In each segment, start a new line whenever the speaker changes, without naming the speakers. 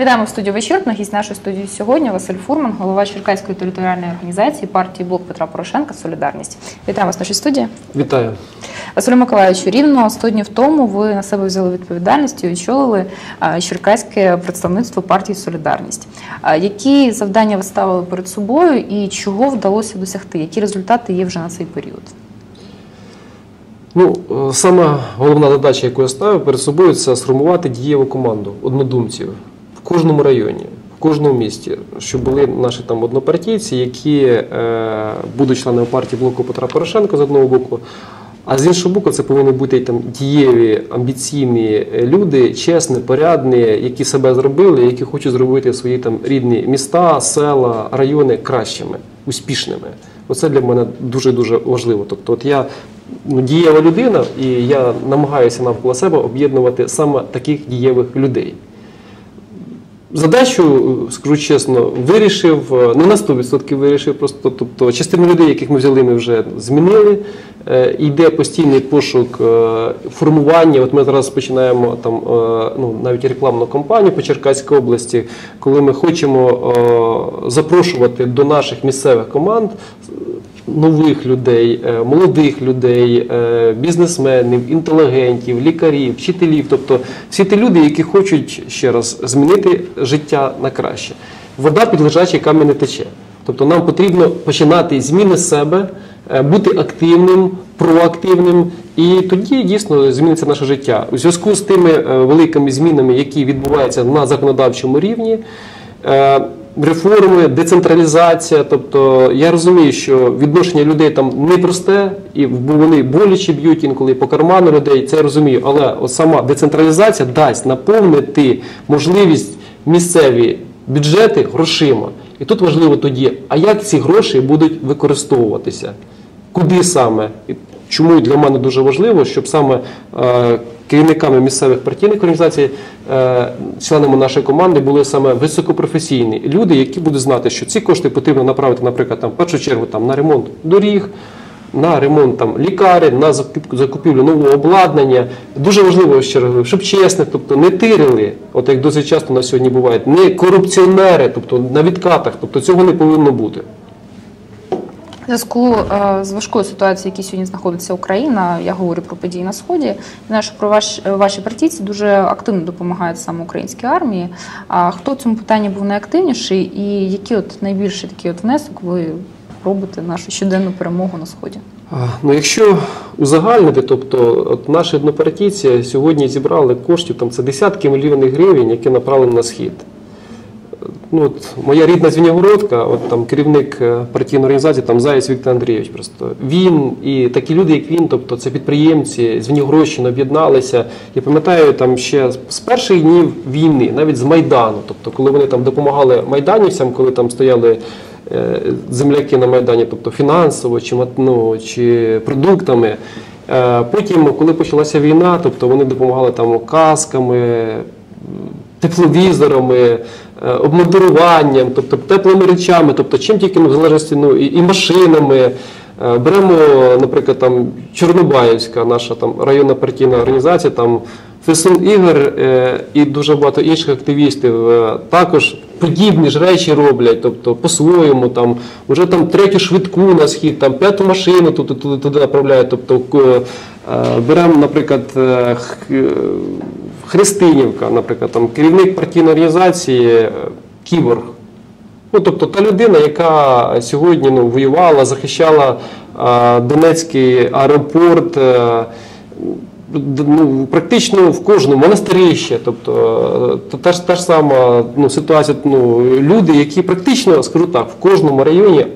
Вітаємо в студію вечірно. Гість нашої студії сьогодні Василь Фурман, голова Черкаської територіальної організації партії Блок Петра Порошенка Солідарність. Вітаємо вас в нашій студії.
Вітаю.
Василю Миколаївичу, рівно 100 днів тому ви на себе взяли відповідальність і очолили черкаське представництво партії Солідарність. Які завдання ви ставили перед собою і чого вдалося досягти? Які результати є вже на цей період?
Ну, е, сама головна задача, яку я ставив перед собою, це сформувати дієву команду однодумців кожному районі, в кожному місті, щоб були наші там однопартійці, які е, будуть членами партії блоку Петра Порошенка з одного боку. А з іншого боку, це повинні бути там дієві, амбіційні люди, чесні, порядні, які себе зробили, які хочуть зробити свої там рідні міста, села, райони кращими, успішними. Оце для мене дуже дуже важливо. Тобто, от я ну, дієва людина, і я намагаюся навколо себе об'єднувати саме таких дієвих людей. Задачу, скажу чесно, вирішив, е, не на 100% вирішив, просто тобто частину людей, яких ми взяли, ми вже змінили. Е, Йде постійний пошук е, формування. От ми зараз починаємо там е, ну, навіть рекламну кампанію по Черкаській області, коли ми хочемо е, запрошувати до наших місцевих команд нових людей, е, молодих людей, е, бізнесменів, інтелігентів, лікарів, вчителів, тобто всі ті люди, які хочуть ще раз змінити життя на краще. Вода під лежачий камінь не тече. Тобто нам потрібно починати зміни себе, е, бути активним, проактивним, і тоді дійсно зміниться наше життя. У зв'язку з тими великими змінами, які відбуваються на законодавчому рівні. Реформи, децентралізація, тобто я розумію, що відношення людей там непросте, і вони боляче б'ють інколи по карману людей. Це я розумію, але от сама децентралізація дасть наповнити можливість місцеві бюджети грошима. І тут важливо тоді, а як ці гроші будуть використовуватися? Куди саме? Чому для мене дуже важливо, щоб саме е, керівниками місцевих партійних організацій, е, членами нашої команди були саме високопрофесійні люди, які будуть знати, що ці кошти потрібно направити, наприклад, там, в першу чергу там, на ремонт доріг, на ремонт там, лікарень, на закуп- закупівлю нового обладнання. Дуже важливо, ще раз щоб чесно, тобто не тирили, от як досить часто на сьогодні буває, не корупціонери, тобто на відкатах, тобто цього не повинно бути.
Зв'язку е, з важкою ситуацією, в якій сьогодні знаходиться Україна, я говорю про події на сході. Знаю, що про ваш, е, ваші партійці дуже активно допомагають саме українській армії. А хто в цьому питанні був найактивніший, і який от найбільший такий от внесок ви робите нашу щоденну перемогу на сході?
Ну, якщо узагальнити, тобто от наші однопартійці сьогодні зібрали коштів, там це десятки мільйонів гривень, які направлені на схід. Ну, от, моя рідна Звенігородка, от там керівник е, партійної організації, там Заєць Віктор Андрійович. Просто він і такі люди, як він, тобто це підприємці з Звенігородщини об'єдналися. Я пам'ятаю там ще з перших днів війни, навіть з Майдану, тобто коли вони там допомагали майданівцям, коли там стояли е, земляки на Майдані, тобто фінансово чи, ну, чи продуктами. Е, Потім, коли почалася війна, тобто вони допомагали там касками, тепловізорами, обмундируванням, тобто теплими речами, тобто чим тільки ну, в залежності ну, і, і машинами. Е, Беремо, наприклад, там Чорнобаївська, наша там районна партійна організація, там Фесун Ігор е, і дуже багато інших активістів е, також подібні ж речі роблять, тобто по-своєму, там вже там третю швидку на схід, там п'яту машину туди, направляють. Тобто е, е, беремо, наприклад, е, е, Христинівка, наприклад, там керівник партійної організації е, Кіборг. Ну, тобто та людина, яка сьогодні ну, воювала, захищала а, Донецький аеропорт, е, ну, практично в кожному монастирище. Тобто е, та, ж, та ж сама ну, ситуація, ну, люди, які практично, скажу так, в кожному районі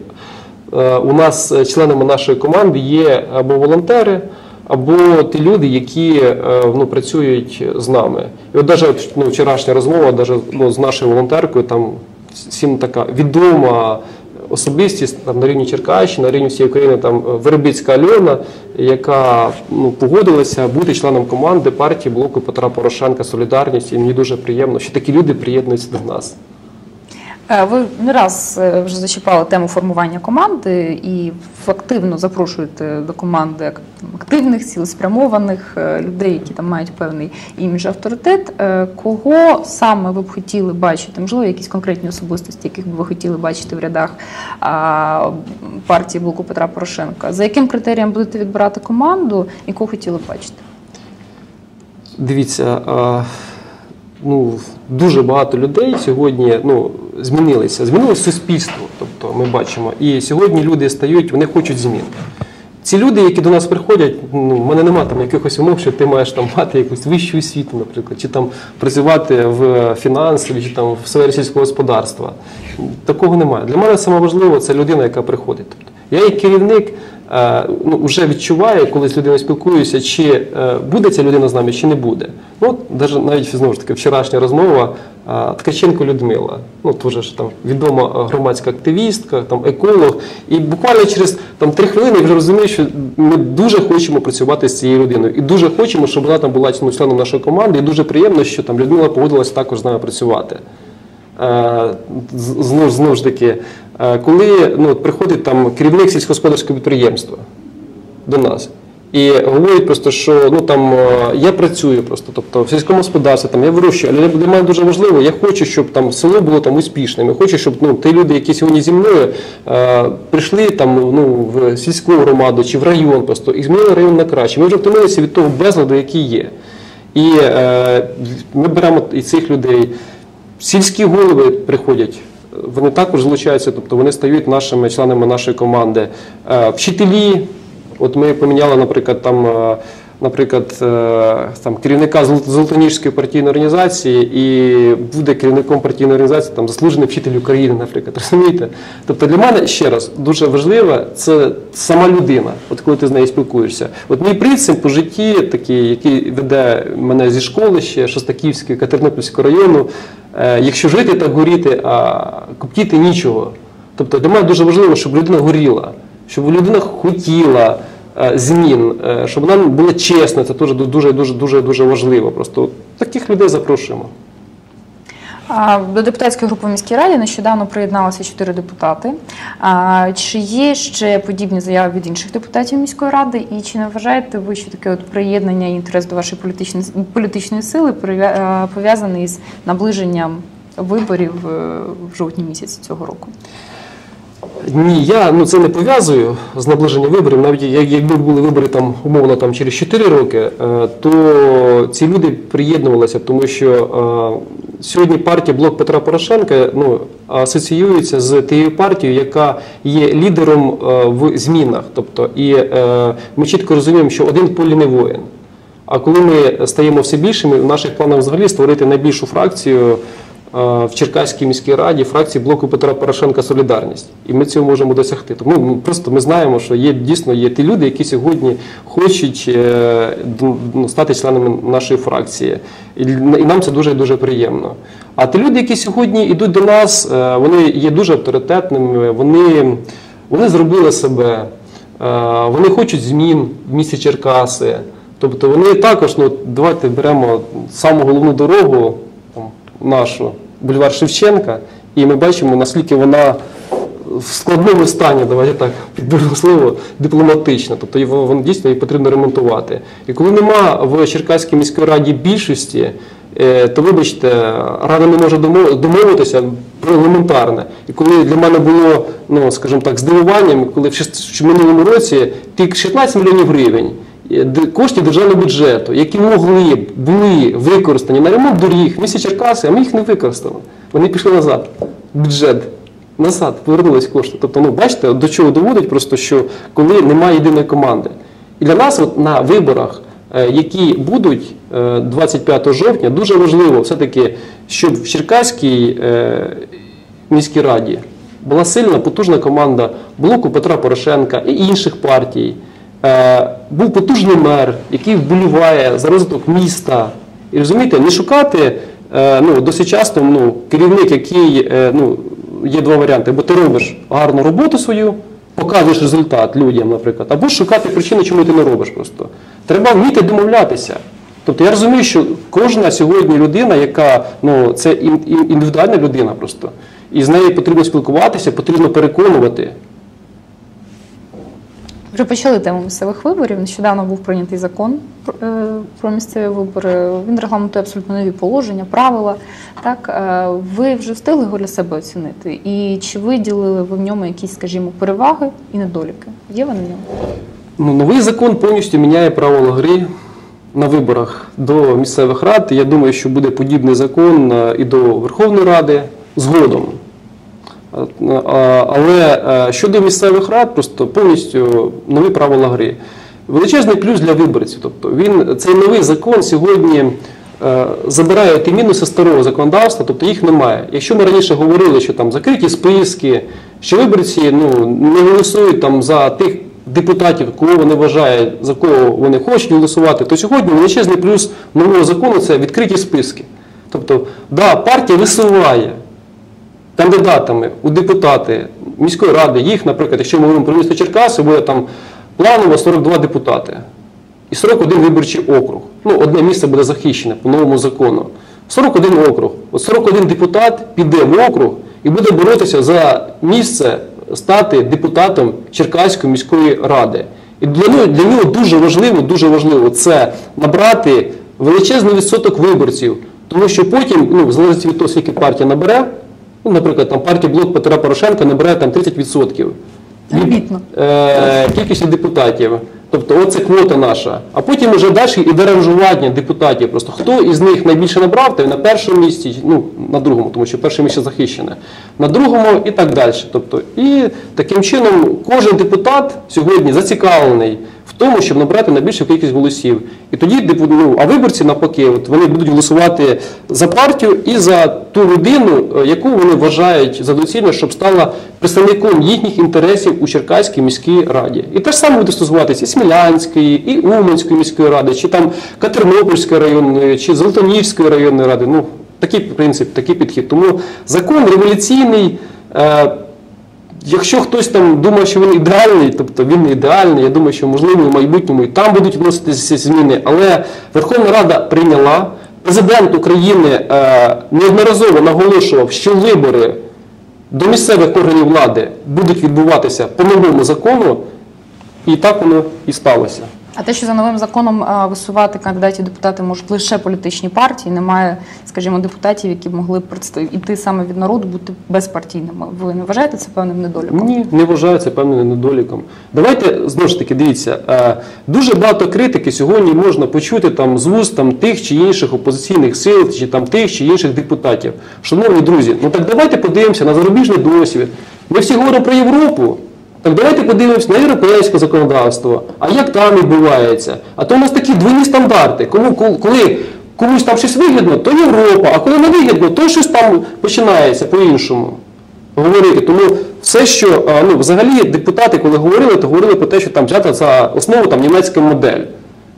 у нас членами нашої команди є або волонтери, або ті люди, які е, ну, працюють з нами. І от навіть ну, вчорашня розмова даже, ну, з нашою волонтеркою, там всім така відома особистість там, на рівні Черкащини, на рівні всієї України, там Вербицька Альона, яка ну, погодилася бути членом команди партії блоку Петра Порошенка Солідарність. І мені дуже приємно, що такі люди приєднуються до нас.
Е, Ви не раз е, вже зачіпали тему формування команди і активно запрошуєте до команди активних, цілеспрямованих е, людей, які там мають певний імідж авторитет. Кого саме ви б хотіли бачити? Можливо, якісь конкретні особистості, яких би ви хотіли бачити в рядах партії блоку Петра Порошенка? За яким критерієм будете відбирати команду і кого хотіли б бачити?
Дивіться, ну, дуже багато людей сьогодні ну, змінилися. Змінилося суспільство. Тобто ми бачимо. І сьогодні люди стають, вони хочуть змін. Ці люди, які до нас приходять, ну, в мене немає там якихось умов, що ти маєш там мати якусь вищу освіту, наприклад, чи там працювати в фінансовій, чи там в сфері сільського господарства. Такого немає. Для мене саме важливо це людина, яка приходить. Тобто, я як керівник ну, вже відчуваю, коли з людиною спілкуюся, чи е, буде ця людина з нами, чи не буде. Ну, от, навіть знову ж таки вчорашня розмова е, Ткаченко Людмила, ну теж там відома громадська активістка, там еколог. І буквально через там три хвилини я вже розумію, що ми дуже хочемо працювати з цією людиною. І дуже хочемо, щоб вона там була ну, членом нашої команди. І дуже приємно, що там Людмила погодилася також з нами працювати. Е, Знову, ж таки, е, коли ну, приходить там керівник сільськогосподарського підприємства до нас і говорить просто, що ну там е, я працюю просто, тобто в сільському господарстві там я вирощую, але для мене дуже важливо, я хочу, щоб там село було там успішним. Я хочу, щоб ну ті люди, які сьогодні зі мною е, прийшли там ну в сільську громаду чи в район, просто і змінили район на краще. Ми вже втомилися від того безладу, який є. І е, ми беремо і цих людей. Сільські голови приходять, вони також злучаються, тобто вони стають нашими членами нашої команди. Е, Вчителі, от ми поміняли, наприклад, там. Наприклад, е, там керівника Зол- Золотоніжської партійної організації і буде керівником партійної організації там заслужений вчитель України, наприклад, розумієте? Тобто для мене ще раз дуже важливе це сама людина, от коли ти з нею спілкуєшся. От мій принцип по житті, такий, який веде мене зі школи ще Шостаківської, Катеринопільського району, е, якщо жити так горіти, а коптіти нічого. Тобто для мене дуже важливо, щоб людина горіла, щоб людина хотіла змін, е, щоб вона була чесна, це теж дуже дуже дуже дуже важливо. Просто таких людей запрошуємо.
До депутатської групи в міській раді нещодавно приєдналися чотири депутати. Чи є ще подібні заяви від інших депутатів міської ради? І чи не вважаєте ви, що таке от приєднання і інтерес до вашої політичної політичної сили е, пов'язаний з наближенням виборів е, в жовтні місяці цього року?
Ні, я ну це не пов'язую з наближенням виборів. Навіть якби були вибори там умовно там через 4 роки, е, то ці люди приєднувалися, тому що е, сьогодні партія блок Петра Порошенка ну асоціюється з тією партією, яка є лідером е, в змінах. Тобто, і ми чітко розуміємо, що один полі не воїн. А коли ми стаємо все більшими, в наших планах взагалі створити найбільшу фракцію в Черкаській міській раді, фракції блоку Петра Порошенка Солідарність. І ми цього можемо досягти. Тому ми просто ми знаємо, що є дійсно є ті люди, які сьогодні хочуть е, ну, стати членами нашої фракції. І нам це дуже дуже приємно. А ті люди, які сьогодні йдуть до нас, е, вони є дуже авторитетними, вони, вони зробили себе. Е, Вони хочуть змін в місті Черкаси. Тобто вони також, ну давайте беремо саму головну дорогу там, нашу, бульвар Шевченка, і ми бачимо, наскільки вона в складному стані, давайте так підберемо слово, дипломатична. Тобто його вон, дійсно її потрібно ремонтувати. І коли нема в Черкаській міській раді більшості, е, то вибачте, рада не може домовитися про елементарне. І коли для мене було, ну скажімо так, здивуванням, коли в минулому році тільки 16 мільйонів гривень. Е, Коштів державного бюджету, які могли б були використані на ремонт доріг місті Черкаси, а ми їх не використали. Вони пішли назад. Бюджет назад повернулись кошти. Тобто, ну бачите, до чого доводить просто, що коли немає єдиної команди. І для нас от на виборах, е, які будуть е, 25 жовтня, дуже важливо все-таки, щоб в Черкаській е, міській раді була сильна, потужна команда блоку Петра Порошенка і інших партій. Е, Був потужний мер, який вболіває за розвиток міста. І розумієте, не шукати е, ну, досить часто ну, керівник, який е, ну, є два варіанти: або ти робиш гарну роботу свою, показуєш результат людям, наприклад, або шукати причини, чому ти не робиш просто. Треба вміти домовлятися. Тобто я розумію, що кожна сьогодні людина, яка ну це ін- ін- індивідуальна людина просто. і з нею потрібно спілкуватися, потрібно переконувати.
Вже почали тему місцевих виборів. Нещодавно був прийнятий закон е, про місцеві вибори. Він регламентує абсолютно нові положення, правила. Так е, ви вже встигли його для себе оцінити? І чи виділили ви в ньому якісь, скажімо, переваги і недоліки? Є вони в ньому?
Ну, новий закон повністю міняє правила гри на виборах до місцевих рад. Я думаю, що буде подібний закон е, і до Верховної Ради згодом. Але е, щодо місцевих рад, просто повністю нові правила гри. Величезний плюс для виборців. Тобто він цей новий закон сьогодні е, забирає ті мінуси старого законодавства, тобто їх немає. Якщо ми раніше говорили, що там закриті списки, що виборці ну, не голосують там за тих депутатів, кого вони вважають, за кого вони хочуть голосувати, то сьогодні величезний плюс нового закону це відкриті списки. Тобто, да, партія висуває кандидатами у депутати міської ради, їх, наприклад, якщо ми говоримо про місто Черкаси, буде там планово 42 депутати і 41 виборчий округ. Ну, одне місце буде захищене по новому закону. 41 округ. От 41 депутат піде в округ і буде боротися за місце стати депутатом Черкаської міської ради. І для нього, для нього дуже важливо, дуже важливо це набрати величезний відсоток виборців, тому що потім, ну, в залежності від того, скільки партія набере, ну, наприклад, там партія блок Петра Порошенка набере там 30% від е, кількості депутатів. Тобто, оце квота наша. А потім вже далі іде ранжування депутатів. Просто хто із них найбільше набрав, той на першому місці, ну на другому, тому що перше місце захищене, на другому і так далі. Тобто, і таким чином кожен депутат сьогодні зацікавлений тому, щоб набрати найбільшу кількість голосів. І тоді депу- ну, а виборці навпаки, от вони будуть голосувати за партію і за ту людину, е, яку вони вважають за доцільно, щоб стала представником їхніх інтересів у Черкаській міській раді. І те ж саме буде стосуватися і Смілянської, і Уманської міської ради, чи там Катернопільської районної, чи Золотонівської районної ради. Ну такий принцип, такий підхід. Тому закон революційний. Якщо хтось там думає, що він ідеальний, тобто він не ідеальний, я думаю, що можливо в майбутньому і там будуть вноситися зміни. Але Верховна Рада прийняла, президент України е, неодноразово наголошував, що вибори до місцевих органів влади будуть відбуватися по новому закону, і так воно і сталося.
А те, що за новим законом висувати кандидатів депутати можуть лише політичні партії, немає, скажімо, депутатів, які могли представ- іти саме від народу, бути безпартійними. Ви не вважаєте це певним недоліком?
Ні, не вважаю це певним недоліком. Давайте знову ж таки дивіться. е, Дуже багато критики сьогодні можна почути там з вуст там тих чи інших опозиційних сил, чи там тих чи інших депутатів. Шановні друзі, ну так давайте подивимося на зарубіжний досвід. Ми всі говоримо про Європу. Так давайте подивимося на європейське законодавство. А як там відбувається? А то у нас такі двойні стандарти. Кому коли- комусь там щось вигідно, то Європа, а коли не вигідно, то щось там починається по-іншому говорити. Тому все, що ну, взагалі депутати, коли говорили, то говорили про те, що там взята за основу там, німецька модель.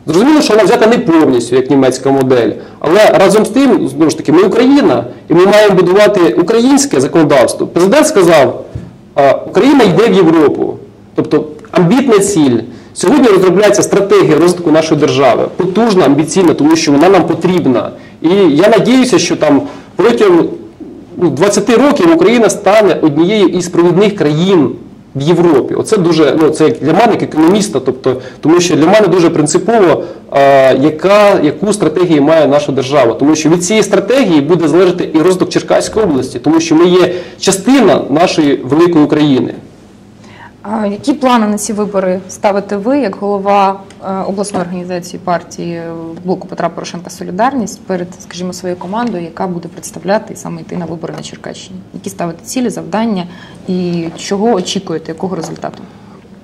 Зрозуміло, що вона взята не повністю, як німецька модель. Але разом з тим, знову ж таки, ми Україна, і ми маємо будувати українське законодавство. Президент сказав, Україна йде в Європу. Тобто амбітна ціль. Сьогодні розробляється стратегія розвитку нашої держави. Потужна, амбіційна, тому що вона нам потрібна. І я надіюся, що там протягом ну, 20 років Україна стане однією із провідних країн в Європі. Оце дуже ну це як для мене як економіста, тобто тому що для мене дуже принципово, а, яка яку стратегію має наша держава, тому що від цієї стратегії буде залежати і розвиток Черкаської області, тому що ми є частина нашої великої України.
Які плани на ці вибори ставите ви як голова е, обласної організації партії е, блоку Петра Порошенка Солідарність перед, скажімо, своєю командою, яка буде представляти і саме йти на вибори на Черкащині? Які ставите цілі, завдання і чого очікуєте, якого результату?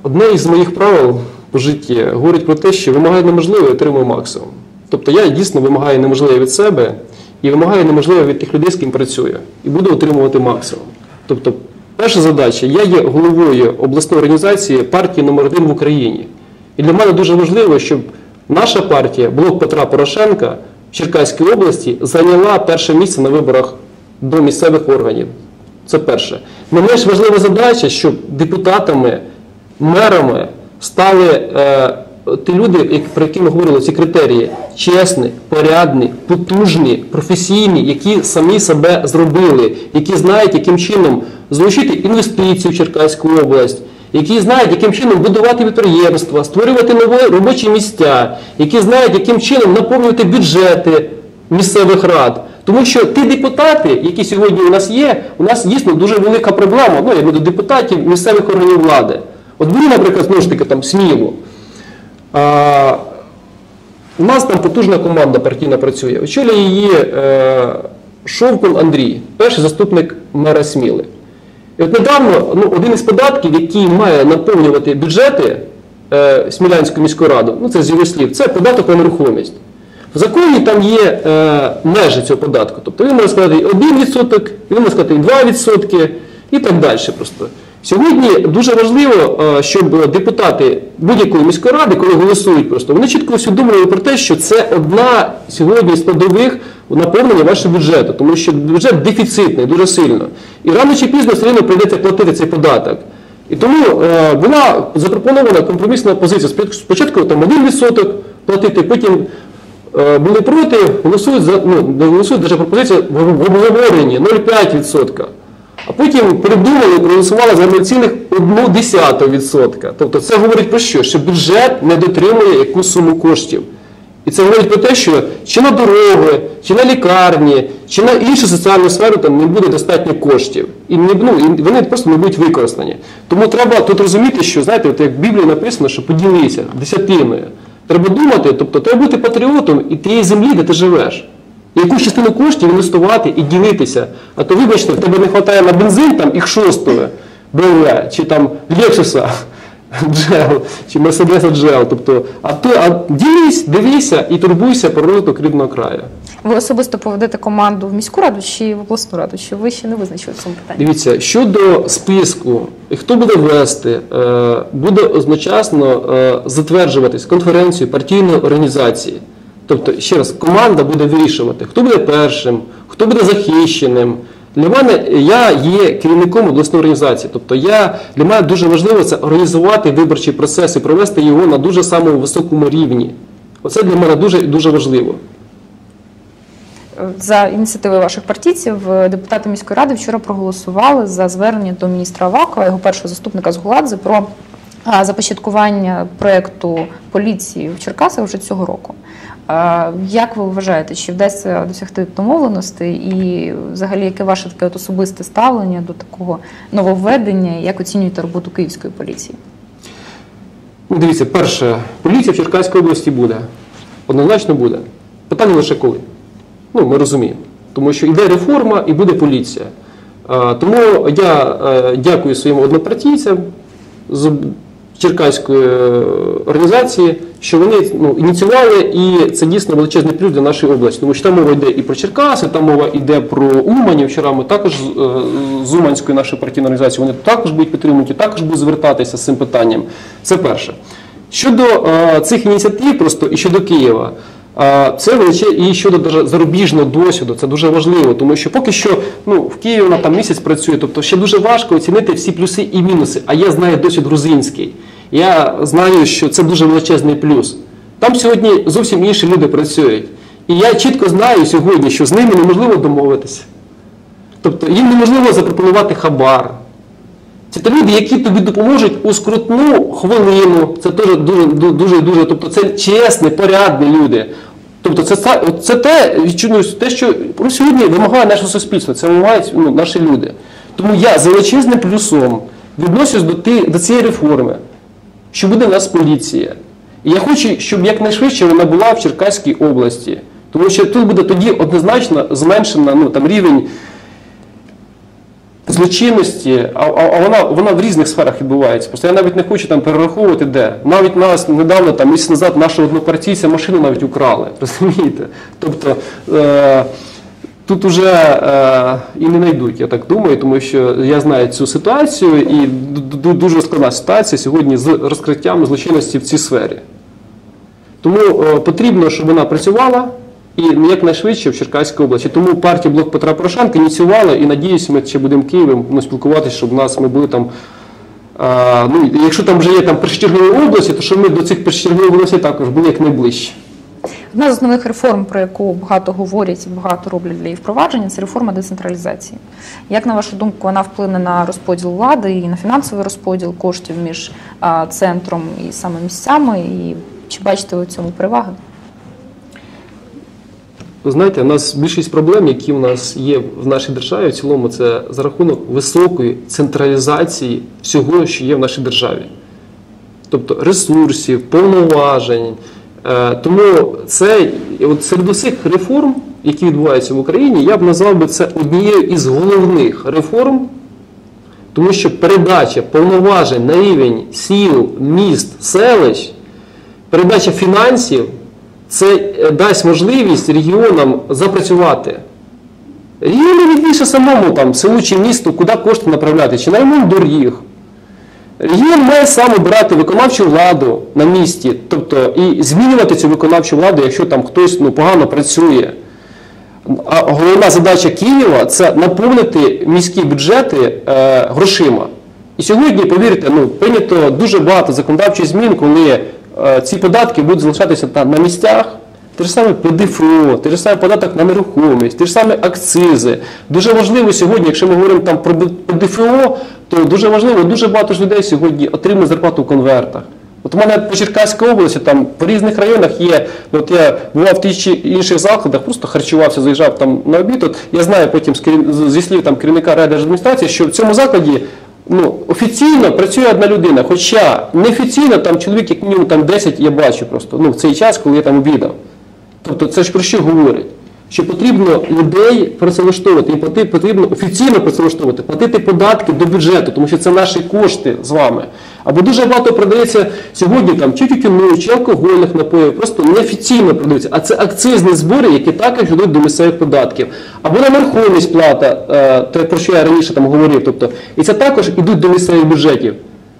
Одне із моїх правил по житті говорить про те, що вимагаю неможливе отримую максимум. Тобто я дійсно вимагаю неможливе від себе і вимагаю неможливе від тих людей, з ким працюю, і буду отримувати максимум. Тобто, перша задача, я є головою обласної організації партії номер 1 в Україні. І для мене дуже важливо, щоб наша партія, блок Петра Порошенка в Черкаській області, зайняла перше місце на виборах до місцевих органів. Це перше. Не менш важлива задача, щоб депутатами, мерами стали е, ті люди, про які ми говорили, ці критерії чесні, порядні, потужні, професійні, які самі себе зробили, які знають, яким чином залучити інвестиції в Черкаську область, які знають, яким чином будувати підприємства, створювати нові робочі місця, які знають, яким чином наповнювати бюджети місцевих рад. Тому що ті депутати, які сьогодні у нас є, у нас дійсно дуже велика проблема. Ну, я буду депутатів місцевих органів влади. От беру, наприклад, знову ж таки там сміло. А, у нас там потужна команда партійна працює. Очолює її е, Шовкун Андрій, перший заступник мера Сміли. І от недавно ну, один із податків, який має наповнювати бюджети е, Смілянської міської ради, ну це з його слів, це податок на нерухомість. В законі там є е, межі цього податку. Тобто він може сказати і 1%, він може сказати 2% і так далі. Просто. Сьогодні дуже важливо, е, щоб депутати будь-якої міської ради, коли голосують, просто вони чітко усвідомлювали про те, що це одна сьогодні складових наповнення вашого бюджету, тому що бюджет дефіцитний дуже сильно. І рано чи пізно все одно прийдеться платити цей податок. І тому е, була запропонована компромісна позиція. Спочатку- там 1% платити, потім е, були проти, голосують за ну, голосують навіть пропозиція в обговоренні 0,5%. А потім придумали, проголосували за 0,1%. Тобто це говорить про що? Що бюджет не дотримує якусь суму коштів. І це говорить про те, що чи на дороги, чи на лікарні, чи на іншу соціальну сферу там не буде достатньо коштів. І, не, ну, і вони просто не будуть використані. Тому треба тут розуміти, що знаєте, от як в Біблії написано, що поділися десятиною. Треба думати, тобто треба бути патріотом і тієї землі, де ти живеш. І якусь частину коштів інвестувати і ділитися. А то, вибачте, в тебе не вистачає на бензин там їх шостого БМВ, чи там Лексуса Джел, чи Мерседеса Джел. Тобто, а то а ділись, дивися і турбуйся про розвиток рідного краю.
Ви особисто поведете команду в міську раду чи в обласну раду? Чи ви ще не визначили в цьому питанні?
Дивіться, щодо списку, і хто буде вести, е, буде одночасно е, затверджуватись конференцією партійної організації. Тобто, ще раз, команда буде вирішувати, хто буде першим, хто буде захищеним. Для мене я є керівником обласної організації. Тобто я, для мене дуже важливо це організувати виборчий процес і провести його на дуже самому високому рівні. Оце для мене дуже дуже важливо.
За ініціативи ваших партійців е, депутати міської ради вчора проголосували за звернення до міністра Авакова, його першого заступника з Гуладзе, про започаткування проєкту поліції в Черкасах вже цього року. Як ви вважаєте, чи вдасться досягти домовленості, і взагалі яке ваше таке от особисте ставлення до такого нововведення? Як оцінюєте роботу київської поліції?
Ну, дивіться, перше, поліція в Черкаській області буде. Однозначно буде. Питання лише коли. Ну, ми розуміємо. Тому що йде реформа і буде поліція. Тому я е, дякую своїм однопартійцям Черкаської е, організації, що вони ну, ініціювали, і це дійсно величезний плюс для нашої області. Тому що там мова йде і про Черкаси, там мова йде про Умані. Вчора ми також е, з Уманської нашої партійної організації вони також будуть підтримувати, також будуть звертатися з цим питанням. Це перше. Щодо е, цих ініціатив, просто і щодо Києва. Це величе і щодо зарубіжного досвіду, це дуже важливо, тому що поки що ну, в Києві вона там місяць працює, тобто ще дуже важко оцінити всі плюси і мінуси. А я знаю досвід грузинський. Я знаю, що це дуже величезний плюс. Там сьогодні зовсім інші люди працюють. І я чітко знаю сьогодні, що з ними неможливо домовитися. Тобто їм неможливо запропонувати хабар. Це ті люди, які тобі допоможуть у скрутну хвилину. Це дуже дуже дуже дуже. Тобто це чесні, порядні люди. Тобто це, це, те, те, що ну, сьогодні вимагає наше суспільство, це вимагають ну, наші люди. Тому я за величезним плюсом відношусь до, ти, до цієї реформи, що буде в нас поліція. І я хочу, щоб якнайшвидше вона була в Черкаській області. Тому що тут буде тоді однозначно зменшено ну, там, рівень злочинності, а, а, вона, вона в різних сферах відбувається. Просто я навіть не хочу там перераховувати де. Навіть нас недавно, там місяць назад, нашого однопартійця машину навіть украли. Розумієте? Тобто е, тут уже е, і не знайдуть, я так думаю, тому що я знаю цю ситуацію, і ду- ду- дуже складна ситуація сьогодні з розкриттям злочинності в цій сфері. Тому е, потрібно, щоб вона працювала і якнайшвидше в Черкаській області. Тому партія Блок Петра Порошенка ініціювала і надіюсь, ми ще будемо в Києві ну, спілкуватися, щоб у нас ми були там А, ну, якщо там вже є там першочергові області, то що ми до цих першочергових областей також були як найближче.
Одна з основних реформ, про яку багато говорять і багато роблять для її впровадження, це реформа децентралізації. Як на вашу думку, вона вплине на розподіл влади і на фінансовий розподіл коштів між центром і саме місцями? І чи бачите в цьому переваги?
Ви знаєте, у нас більшість проблем, які в нас є в нашій державі, в цілому, це за рахунок високої централізації всього, що є в нашій державі. Тобто ресурсів, повноважень. Е, Тому це от серед усіх реформ, які відбуваються в Україні, я б назвав би це однією із головних реформ, тому що передача повноважень на рівень сіл, міст, селищ, передача фінансів це е, дасть можливість регіонам запрацювати. Регіону відбільше самому там, селу чи місту, куди кошти направляти, чи на ремонт доріг. Регіон має сам обирати виконавчу владу на місці, тобто і змінювати цю виконавчу владу, якщо там хтось ну, погано працює. А головна задача Києва це наповнити міські бюджети е, грошима. І сьогодні, повірте, ну, прийнято дуже багато законодавчих змін, коли ці податки будуть залишатися там на місцях. Те ж саме ПДФО, те ж саме податок на нерухомість, те ж саме акцизи. Дуже важливо сьогодні, якщо ми говоримо там про ПДФО, то дуже важливо, дуже багато ж людей сьогодні отримує зарплату в конвертах. От у мене по Черкаській області, там по різних районах є. От я бував в тих чи інших закладах, просто харчувався, заїжджав там на обід. От я знаю потім з- зі слів там керівника райдержадміністрації, що в цьому закладі ну, офіційно працює одна людина, хоча неофіційно там чоловік, як мінімум там 10 я бачу просто ну, в цей час, коли я там обідав. Тобто це ж про що говорить? Що потрібно людей працевлаштовувати, і потрібно офіційно працевлаштовувати, платити податки до бюджету, тому що це наші кошти з вами. Або дуже багато продається сьогодні там чи тютюну, чи алкогольних напоїв, просто неофіційно продаються, а це акцизні збори, які також йдуть до місцевих податків. Або на нерухомість плата, е, те, про що я раніше там говорив. Тобто, і це також йдуть до місцевих бюджетів.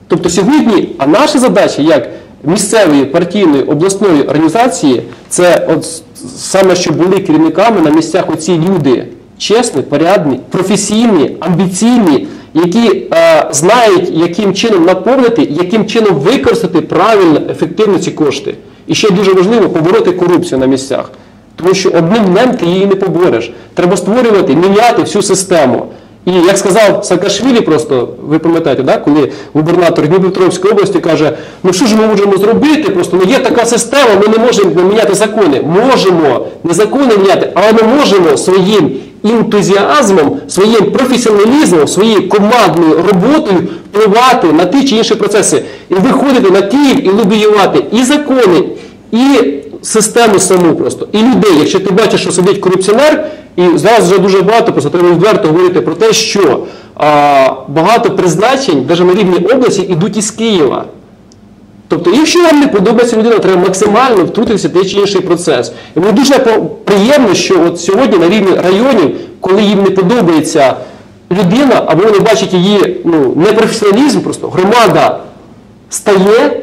Тобто сьогодні, а наша задача як місцевої партійної обласної організації, це от саме щоб були керівниками на місцях оці люди чесні, порядні, професійні, амбіційні, які е, знають, яким чином наповнити, яким чином використати правильно, ефективно ці кошти. І ще дуже важливо побороти корупцію на місцях. Тому що одним днем ти її не побореш. Треба створювати, міняти всю систему. І як сказав Саакашвілі, просто ви пам'ятаєте, да, коли губернатор Дніпропетровської області каже, ну що ж ми можемо зробити? Просто ну є така система, ми не можемо міняти закони. Можемо не закони міняти, але ми можемо своїм ентузіазмом, своїм професіоналізмом, своєю командною роботою впливати на ті чи інші процеси і виходити на Київ і лобіювати і закони, і систему саму просто, і людей. Якщо ти бачиш, що сидить корупціонер, і зараз вже дуже багато, просто треба відверто говорити про те, що а, багато призначень, навіть на рівні області, йдуть із Києва. Тобто, якщо вам не подобається людина, треба максимально втрутитися в той чи інший процес. І мені дуже приємно, що от сьогодні на рівні районів, коли їм не подобається людина, або вони бачать її ну, непрофесіоналізм, просто громада стає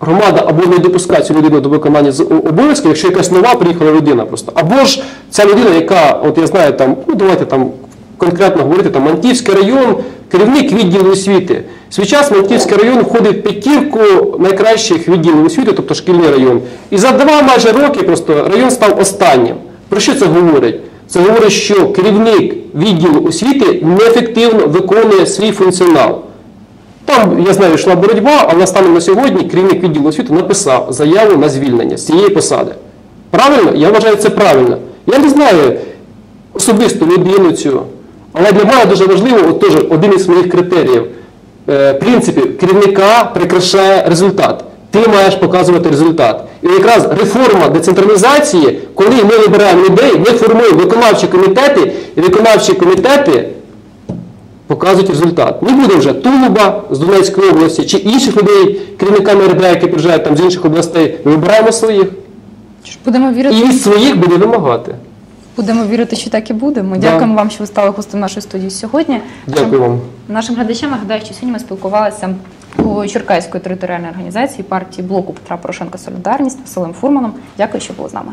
громада або не допускає цю людину до виконання обов'язків, якщо якась нова приїхала людина просто. Або ж ця людина, яка, от я знаю, там, ну давайте там конкретно говорити, там Мантівський район, керівник відділу освіти. В Мантівський район входить в п'ятірку найкращих відділів освіти, тобто шкільний район. І за два майже роки просто район став останнім. Про що це говорить? Це говорить, що керівник відділу освіти неефективно виконує свій функціонал. Там, я знаю, йшла боротьба, але станом на сьогодні керівник відділу освіти написав заяву на звільнення з цієї посади. Правильно? Я вважаю це правильно. Я не знаю особисто людину цю, але для мене дуже важливо, от теж один із моїх критеріїв, е, принципів керівника прикрашає результат. Ти маєш показувати результат. І якраз реформа децентралізації, коли ми вибираємо людей, ми формуємо виконавчі комітети, і виконавчі комітети показують результат. Не буде вже Тулуба з Донецької області чи інших людей, керівниками РДА, які приїжджають там з інших областей. Ми вибираємо своїх.
Будемо вірити,
І від своїх буде вимагати.
Будемо вірити, що так і буде. Ми
Да.
дякуємо вам, що ви стали гостем нашої студії сьогодні.
Дякую вам.
Нашим глядачам нагадаю, що сьогодні ми спілкувалися у Черкаської територіальної організації партії блоку Петра Порошенка Солідарність Василем Фурманом. Дякую, що були з нами.